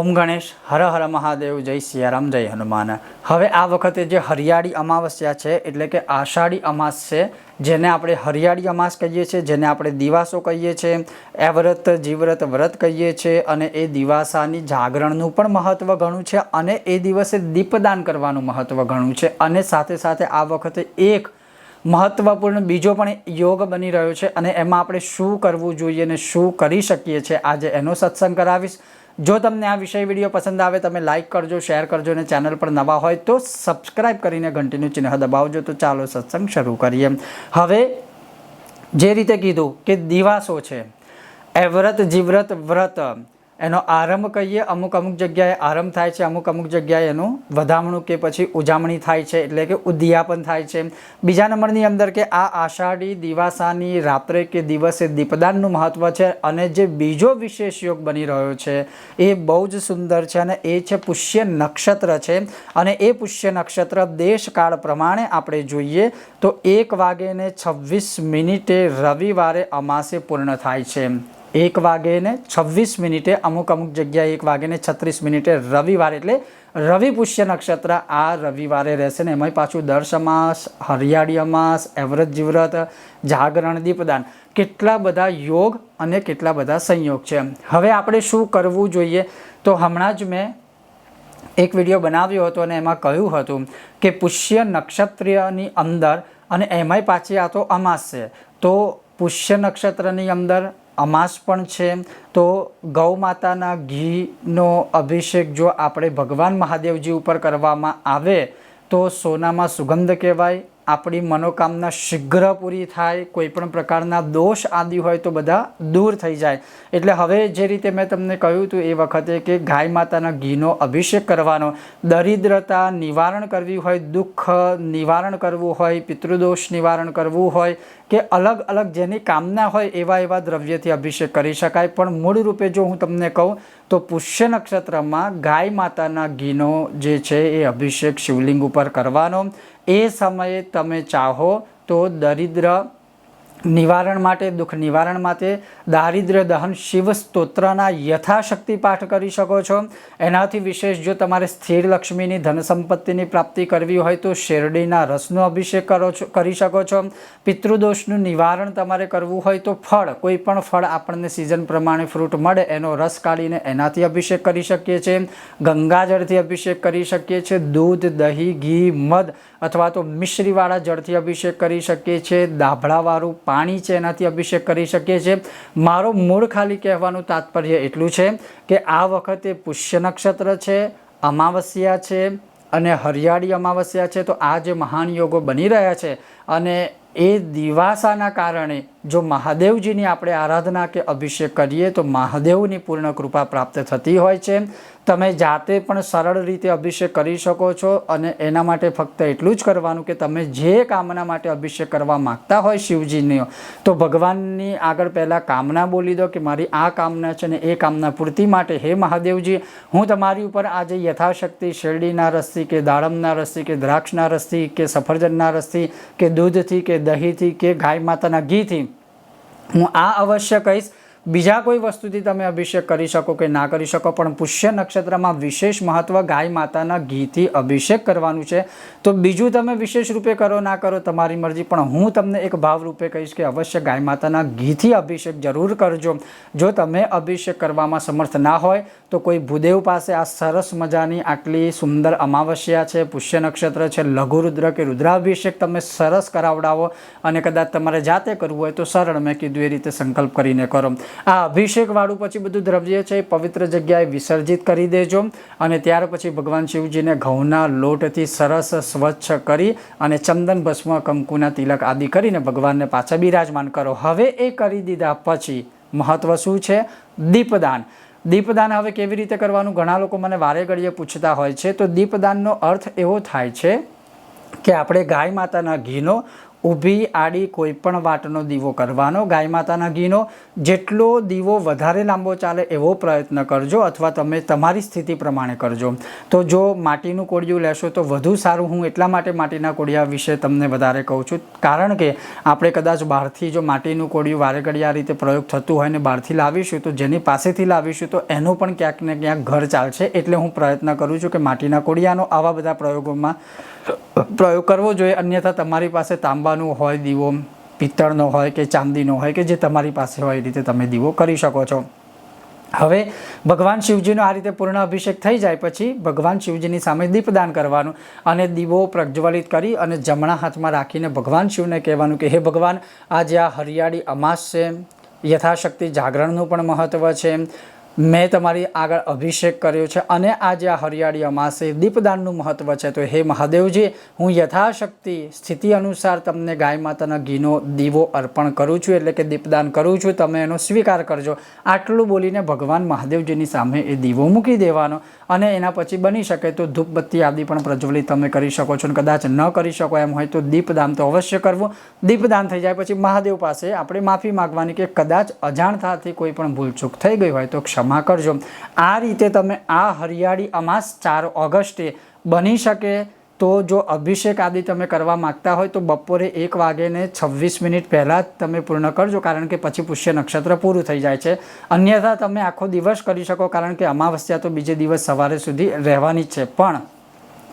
ઓમ ગણેશ, હર હર મહાદેવ, જય સિયારામ, જય હનુમાન. હવે આ વખતે જે હરિયાળી અમાવસ્યા છે, એટલે કે આષાઢી અમાસ છે, જેને આપણે હરિયાળી અમાસ કહીએ છીએ, જેને આપણે દિવાસો કહીએ છીએ, એવ્રત, જીવ્રત, વ્રત કહીએ છીએ, અને એ દિવાસાની જાગરણનું પણ મહત્ત્વ ઘણું છે, અને એ દિવસે દીપદાન કરવાનું મહત્ત્વ ઘણું છે, અને સાથે સાથે આ વખતે એક મહત્ત્વપૂર્ણ બીજો પણ યોગ બની રહ્યો છે, અને એમાં આપણે શું કરવું જોઈએ અને શું કરી શકીએ છીએ, આજે એનો સત્સંગ કરાવીશ. જો તમને આ વિષય વીડિયો પસંદ આવે, તમે લાઇક કરજો શેર કરજો અને ચેનલ પર નવા હોય તો સબસ્ક્રાઇબ કરીને ઘંટીનું ચિહ્ન દબાવજો. તો ચાલો સત્સંગ શરૂ કરીએ. હવે જે રીતે કીધું કે દિવાસો છે, એવ્રત જીવ્રત વ્રત. એનો આરંભ કહીએ, અમુક અમુક જગ્યાએ આરંભ થાય છે, અમુક અમુક જગ્યાએ એનું વધામણું કે પછી ઉજામણી થાય છે, એટલે કે ઉદ્યાપન થાય છે. બીજા નંબરની અંદર કે આ આષાઢી દિવાસાની રાત્રે કે દિવસે દીપદાનનું મહત્ત્વ છે અને જે બીજો વિશેષ યોગ બની રહ્યો છે, એ બહુ જ સુંદર છે અને એ છે પુષ્ય નક્ષત્ર છે. અને એ પુષ્ય નક્ષત્ર દેશકાળ પ્રમાણે આપણે જોઈએ તો એક વાગેને છવ્વીસ મિનિટે રવિવારે અમાસે પૂર્ણ થાય છે. એક વાગેને છવ્વીસ મિનિટે અમુક અમુક જગ્યાએ એક વાગેને છત્રીસ મિનિટે રવિવાર એટલે રવિ પુષ્ય નક્ષત્ર આ રવિવારે રહેશે ને એમાંય પાછું દર્શ અમાસ હરિયાળી અમાસ, એવ્રત જીવ્રત, જાગરણ, દીપદાન કેટલા બધા યોગ અને કેટલા બધા સંયોગ છે. હવે આપણે શું કરવું જોઈએ? તો હમણાં જ મેં એક વીડિયો બનાવ્યો હતો અને એમાં કહ્યું હતું કે પુષ્ય નક્ષત્રની અંદર અને એમાંય પાછી આ તો અમાસ છે. તો પુષ્ય નક્ષત્રની અંદર અમાસ પણ છે. તો ગૌ માતાના ઘીનો અભિષેક જો આપણે ભગવાન મહાદેવજી ઉપર કરવામાં આવે, તો સોનામાં સુગંધ કહેવાય આપણી મનોકામના શીઘ્ર પૂરી થાય કોઈ પણ પ્રકારના દોષ આદિ હોય તો બધા દૂર થઈ જાય. એટલે હવે જે રીતે મેં તમને કહ્યું હતું એ વખતે કે ગાય માતાના ઘીનો અભિષેક કરવાનો, દરિદ્રતા નિવારણ કરવી હોય, દુઃખ નિવારણ કરવું હોય, પિતૃદોષ નિવારણ કરવું હોય, કે અલગ અલગ જેની કામના હોય એવા એવા દ્રવ્યથી અભિષેક કરી શકાય. પણ મૂળ રૂપે જો હું તમને કહું તો પુષ્ય નક્ષત્રમાં ગાય માતાના ઘીનો જે છે એ અભિષેક શિવલિંગ ઉપર કરવાનો. એ સમયે તમે ચાહો તો દરિદ્ર નિવારણ માટે, દુઃખ નિવારણ માટે, દારિદ્ર્ય દહન શિવ સ્તોત્રના યથાશક્તિ પાઠ કરી શકો છો. એનાથી વિશેષ જો તમારે સ્થિર લક્ષ્મીની ધન સંપત્તિની પ્રાપ્તિ કરવી હોય તો શેરડીના રસનો અભિષેક કરો છો, કરી શકો છો. પિતૃદોષનું નિવારણ તમારે કરવું હોય તો ફળ, કોઈ પણ ફળ આપણને સિઝન પ્રમાણે ફ્રૂટ મળે, એનો રસ કાઢીને એનાથી અભિષેક કરી શકીએ છીએ. ગંગાજળથી અભિષેક કરી શકીએ છીએ. દૂધ, દહીં, ઘી, મધ અથવા તો મિશ્રીવાળા જળથી અભિષેક કરી શકીએ છીએ, દાભળાવાળું પાણી છે એનાથી અભિષેક કરી શકીએ છીએ. મારો મૂળ ખાલી કહેવાનું તાત્પર્ય એટલું છે કે આ વખતે પુષ્ય નક્ષત્ર છે, અમાવસ્યા છે અને હરિયાળી અમાવસ્યા છે. તો આ જે મહાન યોગો બની રહ્યા છે અને એ દિવાસાના કારણે જો મહાદેવજીની આપણે આરાધના કે અભિષેક કરીએ તો મહાદેવની પૂર્ણ કૃપા પ્રાપ્ત થતી હોય છે. તમે જાતે પણ સરળ રીતે અભિષેક કરી શકો છો અને એના માટે ફક્ત એટલું જ કરવાનું કે તમે જે કામના માટે અભિષેક કરવા માગતા હોય શિવજીની, તો ભગવાનની આગળ પહેલાં કામના બોલી દો કે મારી આ કામના છે ને એ કામના પૂર્તિ માટે હે મહાદેવજી, હું તમારી ઉપર આજે યથાશક્તિ શેરડીના રસથી કે દાડમના રસથી કે દ્રાક્ષના રસથી કે સફરજનના રસથી કે દૂધથી કે દહીંથી કે ગાય માતાના ઘીથી હું આ અવશ્ય કહીશ બીજા કોઈ વસ્તુથી તમે અભિષેક કરી શકો કે ના કરી શકો, પણ પુષ્ય નક્ષત્રમાં વિશેષ મહત્ત્વ ગાય માતાના ઘીથી અભિષેક કરવાનું છે. તો બીજું તમે વિશેષ રૂપે કરો, ના કરો, તમારી મરજી, પણ હું તમને એક ભાવ રૂપે કહીશ કે અવશ્ય ગાય માતાના ઘીથી અભિષેક જરૂર કરજો. જો તમે અભિષેક કરવામાં સમર્થ ના હોય, તો કોઈ ભૂદેવ પાસે આ સરસ મજાની આટલી સુંદર અમાવસ્યા છે, પુષ્ય નક્ષત્ર છે લઘુરુદ્ર કે રુદ્રાભિષેક તમે સરસ કરાવડાવો અને કદાચ તમારે જાતે કરવું હોય તો સરળ મેં કીધું એ રીતે સંકલ્પ કરીને કરો. આ અભિષેકવાળું પછી બધું દ્રવ્ય છે એ પવિત્ર જગ્યાએ વિસર્જિત કરી દેજો અને ત્યાર પછી ભગવાન શિવજીને ઘઉંના લોટથી સરસ સ્વચ્છ કરી અને ચંદન ભસ્મ, કંકુના તિલક આદિ કરીને ભગવાનને પાછા બિરાજમાન કરો. હવે એ કરી દીધા પછી મહત્વ શું છે? દીપદાન. દીપદાન હવે કેવી રીતે કરવાનું? ઘણા લોકો મને વારે ઘડીએ પૂછતા હોય છે. તો દીપદાનનો અર્થ એવો થાય છે કે આપણે ગાય માતાના ઘીનો ઊભી આડી કોઈ પણ વાટનો દીવો કરવાનો ગાય માતાના ઘીનો જેટલો દીવો વધારે લાંબો ચાલે એવો પ્રયત્ન કરજો અથવા તમે તમારી સ્થિતિ પ્રમાણે કરજો. તો જો માટીનું કોળિયું લેશો તો વધુ સારું. હું એટલા માટે માટીના કોળિયા વિશે તમને વધારે કહું છું. કારણ કે આપણે કદાચ બહારથી જો માટીનું કોળિયું વારે ઘડી આ રીતે પ્રયોગ થતું હોય ને બહારથી લાવીશું તો જેની પાસેથી લાવીશું તો એનું પણ ક્યાંક ને ક્યાંક ઘર ચાલશે. એટલે હું પ્રયત્ન કરું છું કે માટીના કોળિયાનો આવા બધા પ્રયોગોમાં પ્રયોગ કરવો જોઈએ. અન્યથા તમારી પાસે તાંબાનું હોય, દીવો પિત્તળનો હોય કે ચાંદીનો હોય કે જે તમારી પાસે હોય એ રીતે તમે દીવો કરી શકો છો. હવે ભગવાન શિવજીનો આ રીતે પૂર્ણ અભિષેક થઈ જાય પછી ભગવાન શિવજીની સામે દીપદાન કરવાનું અને દીવો પ્રજ્વલિત કરી અને જમણા હાથમાં રાખીને ભગવાન શિવને કહેવાનું કે, હે ભગવાન, આજે આ હરિયાળી અમાસ છે. યથાશક્તિ જાગરણનું પણ મહત્ત્વ છે. મેં તમારી આગળ અભિષેક કર્યો છે અને આજે આ હરિયાળી અમાસે દીપદાનનું મહત્ત્વ છે. તો હે મહાદેવજી, હું યથાશક્તિ સ્થિતિ અનુસાર તમને ગાય માતાના ઘીનો દીવો અર્પણ કરું છું, એટલે કે દીપદાન કરું છું. તમે એનો સ્વીકાર કરજો. આટલું બોલીને ભગવાન મહાદેવજીની સામે એ દીવો મૂકી દેવાનો અને એના પછી બની શકે તો ધૂપબત્તી આદિ પણ પ્રજ્વલિત તમે કરી શકો છો અને કદાચ ન કરી શકો એમ હોય તો દીપદાન તો અવશ્ય કરવું. દીપદાન થઈ જાય પછી મહાદેવ પાસે આપણે માફી માગવાની કે કદાચ અજાણતાથી કોઈ પણ ભૂલચૂક થઈ ગઈ હોય તો ક્ષમા કરજો. આ રીતે તમે આ હરિયાળી અમાસ ચાર ઓગસ્ટે બની શકે તો જો અભિષેક આદિ તમે કરવા માગતા હોય તો બપોરે એક વાગ્યે છવ્વીસ મિનિટ પહેલાં જ તમે પૂર્ણ કરજો, કારણ કે પછી પુષ્ય નક્ષત્ર પૂરું થઈ જાય છે. અન્યથા તમે આખો દિવસ કરી શકો, કારણ કે અમાવસ્યા તો બીજે દિવસ સવારે સુધી રહેવાની જ છે. પણ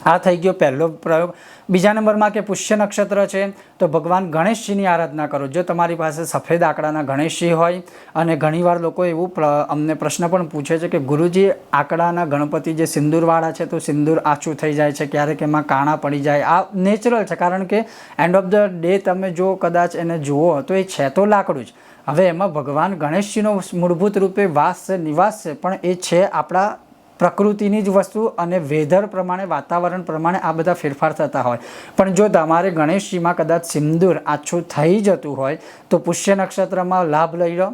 આ થઈ ગયો પહેલો પ્રયોગ. બીજા નંબરમાં કે પુષ્ય નક્ષત્ર છે, તો ભગવાન ગણેશજીની આરાધના કરો. જો તમારી પાસે સફેદ આંકડાના ગણેશજી હોય, અને ઘણીવાર લોકો એવું અમને પ્રશ્ન પણ પૂછે છે કે ગુરુજી, આંકડાના ગણપતિ જે સિંદૂરવાળા છે, તો સિંદૂર આછું થઈ જાય છે, ક્યારેક એમાં કાણા પડી જાય. આ નેચરલ છે, કારણ કે એન્ડ ઓફ ધ ડે તમે જો કદાચ એને જુઓ, તો એ છે તો લાકડું જ. હવે એમાં ભગવાન ગણેશજીનો મૂળભૂત રૂપે વાસ છે, નિવાસ છે, પણ એ છે આપણા પ્રકૃતિની જ વસ્તુ અને વેધર પ્રમાણે, વાતાવરણ પ્રમાણે આ બધા ફેરફાર થતા હોય. પણ જો તમારે ગણેશજીમાં કદાચ સિંદૂર આછું થઈ જતું હોય, તો પુષ્ય નક્ષત્રમાં લાભ લઈ લો.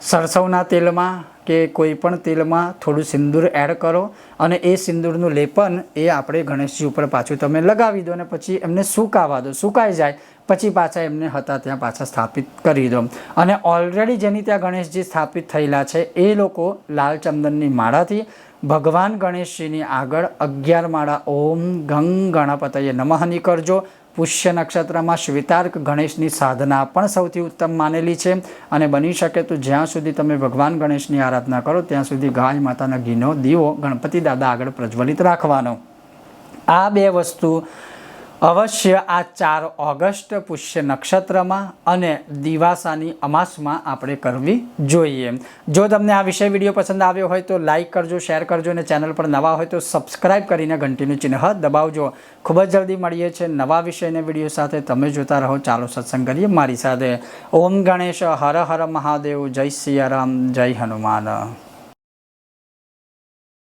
સરસવના તેલમાં કે કોઈ પણ તેલમાં થોડું સિંદૂર એડ કરો અને એ સિંદૂરનું લેપન એ આપણે ગણેશજી ઉપર પાછું તમે લગાવી દો અને પછી એમને સુકાવા દો. સુકાઈ જાય પછી પાછા એમને હતા ત્યાં પાછા સ્થાપિત કરી દો. અને ઓલરેડી જેની ત્યાં ગણેશજી સ્થાપિત થયેલા છે, એ લોકો લાલ ચંદનની માળાથી ભગવાન ગણેશજીની આગળ અગિયાર માળા ઓમ ગંગ ગણપતયે નમઃની કરજો પુષ્ય નક્ષત્રમાં શ્વેતાર્ક ગણેશની સાધના પણ સૌથી ઉત્તમ માનેલી છે. અને બની શકે તો જ્યાં સુધી તમે ભગવાન ગણેશની આરાધના કરો, ત્યાં સુધી ગાય માતાના ઘીનો દીવો ગણપતિ દાદા આગળ પ્રજ્વલિત રાખવાનો. આ બે વસ્તુ અવશ્ય આ ચાર ઓગસ્ટ પુષ્ય નક્ષત્રમાં અને દિવાસાની અમાસમાં આપણે કરવી જોઈએ. જો તમને આ વિષય વીડિયો પસંદ આવ્યો હોય તો લાઈક કરજો, શેર કરજો અને ચેનલ પર નવા હોય તો સબસ્ક્રાઇબ કરીને ઘંટીનું ચિહ્ન દબાવજો. ખૂબ જ જલ્દી મળીએ છીએ નવા વિષયને વીડિયો સાથે. તમે જોતા રહો. ચાલો સત્સંગ કરીએ મારી સાથે. ઓમ ગણેશ હર હર મહાદેવ. જય સિયારામ જય હનુમાન.